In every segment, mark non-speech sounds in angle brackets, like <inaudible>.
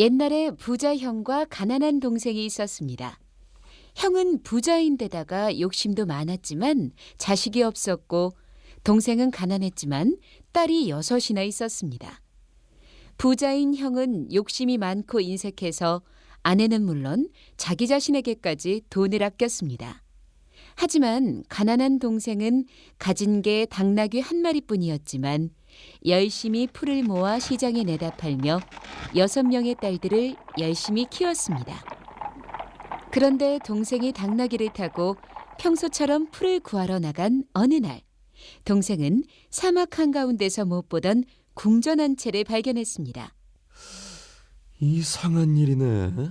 옛날에 부자 형과 가난한 동생이 있었습니다. 형은 부자인데다가 욕심도 많았지만 자식이 없었고 동생은 가난했지만 딸이 여섯이나 있었습니다. 부자인 형은 욕심이 많고 인색해서 아내는 물론 자기 자신에게까지 돈을 아꼈습니다. 하지만 가난한 동생은 가진 게 당나귀 한 마리뿐이었지만 열심히 풀을 모아 시장에 내다 팔며 여섯 명의 딸들을 열심히 키웠습니다. 그런데 동생이 당나귀를 타고 평소처럼 풀을 구하러 나간 어느 날, 동생은 사막 한가운데서 못 보던 궁전 한 채를 발견했습니다. 이상한 일이네.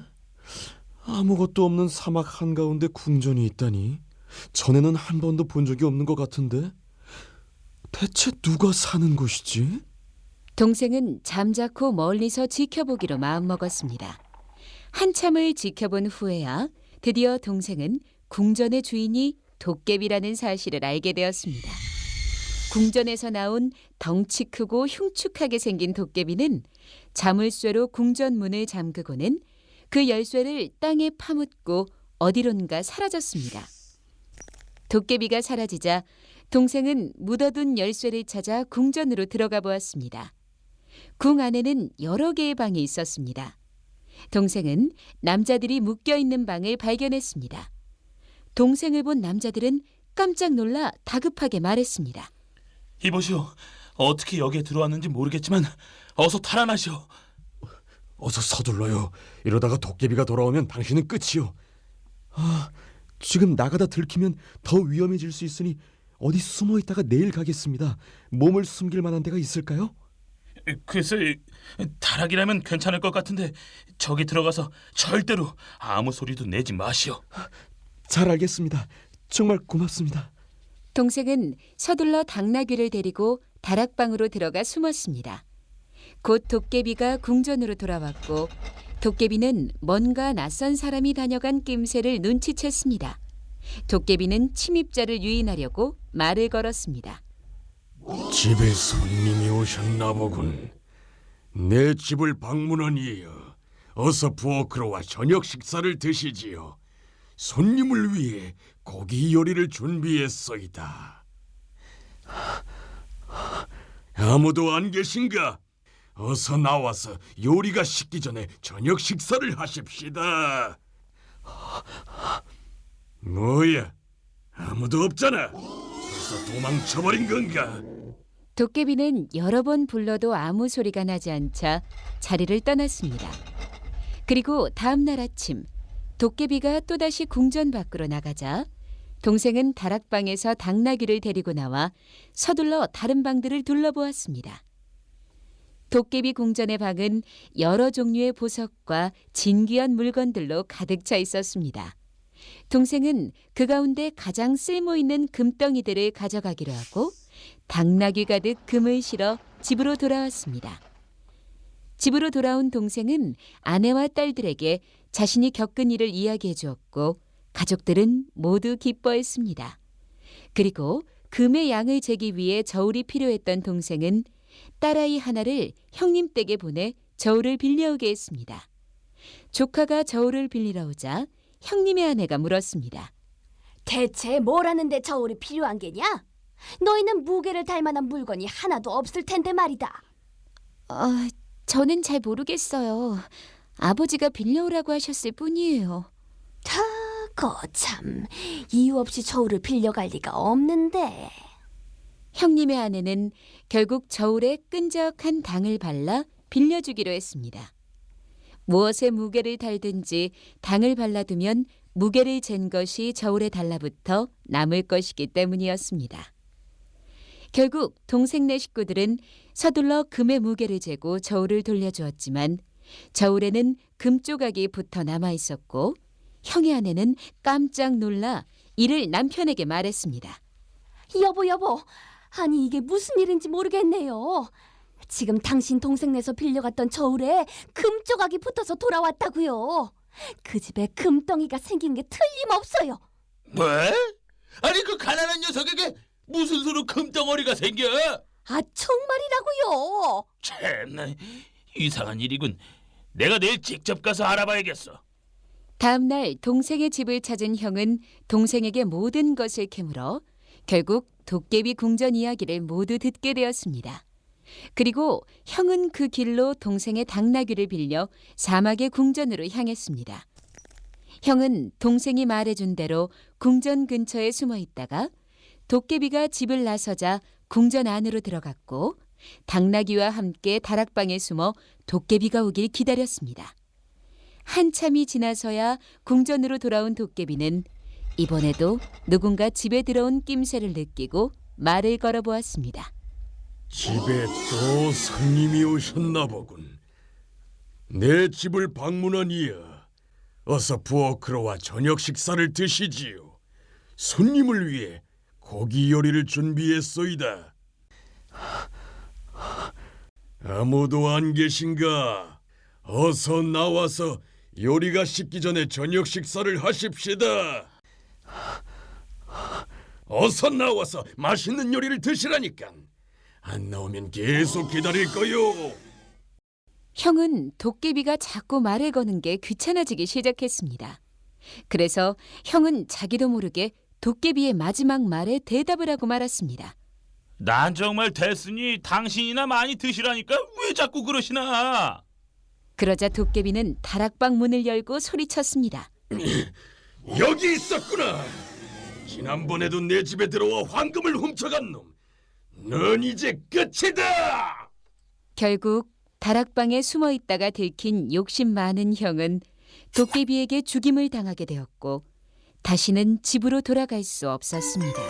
아무것도 없는 사막 한가운데 궁전이 있다니. 전에는 한 번도 본 적이 없는 것 같은데. 대체 누가 사는 곳이지? 동생은 잠자코 멀리서 지켜보기로 마음먹었습니다. 한참을 지켜본 후에야 드디어 동생은 궁전의 주인이 도깨비라는 사실을 알게 되었습니다. 궁전에서 나온 덩치 크고 흉측하게 생긴 도깨비는 자물쇠로 궁전 문을 잠그고는 그 열쇠를 땅에 파묻고 어디론가 사라졌습니다. 도깨비가 사라지자 동생은 묻어둔 열쇠를 찾아 궁전으로 들어가 보았습니다. 궁 안에는 여러 개의 방이 있었습니다. 동생은 남자들이 묶여 있는 방을 발견했습니다. 동생을 본 남자들은 깜짝 놀라 다급하게 말했습니다. 이보시오. 어떻게 여기에 들어왔는지 모르겠지만 어서 탈환하시오. 어서 서둘러요. 이러다가 도깨비가 돌아오면 당신은 끝이요. 아, 지금 나가다 들키면 더 위험해질 수 있으니 어디 숨어 있다가 내일 가겠습니다. 몸을 숨길 만한 데가 있을까요? 글쎄 타락이라면 괜찮을 것 같은데 저기 들어가서 절대로 아무 소리도 내지 마시오. 잘 알겠습니다. 정말 고맙습니다. 동생은 서둘러 당나귀를 데리고 다락방으로 들어가 숨었습니다. 곧 도깨비가 궁전으로 돌아왔고 도깨비는 뭔가 낯선 사람이 다녀간 낌새를 눈치챘습니다. 도깨비는 침입자를 유인하려고 말을 걸었습니다. 집에 손님이 오셨나 보군. 내 집을 방문한 이여 어서 부엌으로 와 저녁 식사를 드시지요. 손님을 위해 고기 요리를 준비했소이다. 아무도 안 계신가? 어서 나와서 요리가 식기 전에 저녁 식사를 하십시다. 뭐야? 아무도 없잖아. 벌써 도망쳐버린 건가? 도깨비는 여러 번 불러도 아무 소리가 나지 않자 자리를 떠났습니다. 그리고 다음 날 아침 도깨비가 또다시 궁전 밖으로 나가자 동생은 다락방에서 당나귀를 데리고 나와 서둘러 다른 방들을 둘러보았습니다. 도깨비 궁전의 방은 여러 종류의 보석과 진귀한 물건들로 가득 차 있었습니다. 동생은 그 가운데 가장 쓸모 있는 금덩이들을 가져가기로 하고 당나귀 가득 금을 실어 집으로 돌아왔습니다. 집으로 돌아온 동생은 아내와 딸들에게 자신이 겪은 일을 이야기해 주었고 가족들은 모두 기뻐했습니다. 그리고 금의 양을 재기 위해 저울이 필요했던 동생은 딸아이 하나를 형님 댁에 보내 저울을 빌려오게 했습니다. 조카가 저울을 빌리러 오자 형님의 아내가 물었습니다. 대체 뭘 하는데 저울이 필요한 게냐? 너희는 무게를 달 만한 물건이 하나도 없을 텐데 말이다. 아, 저는 잘 모르겠어요. 아버지가 빌려오라고 하셨을 뿐이에요. 거참 이유 없이 저울을 빌려갈 리가 없는데. 형님의 아내는 결국 저울에 끈적한 당을 발라 빌려주기로 했습니다. 무엇에 무게를 달든지 당을 발라두면 무게를 잰 것이 저울에 달라붙어 남을 것이기 때문이었습니다. 결국 동생네 식구들은 서둘러 금의 무게를 재고 저울을 돌려주었지만 저울에는 금 조각이 붙어 남아 있었고 형의 아내는 깜짝 놀라 이를 남편에게 말했습니다. 여보 여보, 아니 이게 무슨 일인지 모르겠네요. 지금 당신 동생네서 빌려갔던 저울에 금 조각이 붙어서 돌아왔다고요. 그 집에 금덩이가 생긴 게 틀림없어요. 뭐? 아니 그 가난한 녀석에게 무슨 수로 금덩어리가 생겨? 아 정말이라고요. 참나 이상한 일이군. 내가 내일 직접 가서 알아봐야겠어. 다음 날 동생의 집을 찾은 형은 동생에게 모든 것을 캐물어 결국 도깨비 궁전 이야기를 모두 듣게 되었습니다. 그리고 형은 그 길로 동생의 당나귀를 빌려 사막의 궁전으로 향했습니다. 형은 동생이 말해준 대로 궁전 근처에 숨어 있다가 도깨비가 집을 나서자 궁전 안으로 들어갔고 당나귀와 함께 다락방에 숨어 도깨비가 오길 기다렸습니다. 한참이 지나서야 궁전으로 돌아온 도깨비는 이번에도 누군가 집에 들어온 낌새를 느끼고 말을 걸어보았습니다. 집에 또 손님이 오셨나 보군. 내 집을 방문한 이여, 어서 부엌으로 와 저녁 식사를 드시지요. 손님을 위해 고기 요리를 준비했소이다. 아무도 안 계신가? 어서 나와서 요리가 식기 전에 저녁 식사를 하십시다. 어서 나와서 맛있는 요리를 드시라니까. 안 나오면 계속 기다릴 거요. 형은 도깨비가 자꾸 말을 거는 게 귀찮아지기 시작했습니다. 그래서 형은 자기도 모르게 도깨비의 마지막 말에 대답을 하고 말았습니다. 난 정말 됐으니 당신이나 많이 드시라니까 왜 자꾸 그러시나? 그러자 도깨비는 다락방 문을 열고 소리쳤습니다. <laughs> 여기 있었구나. 지난번에도 내 집에 들어와 황금을 훔쳐간 놈. 넌 이제 끝이다. 결국 다락방에 숨어 있다가 들킨 욕심 많은 형은 도깨비에게 죽임을 당하게 되었고 다시는 집으로 돌아갈 수 없었습니다.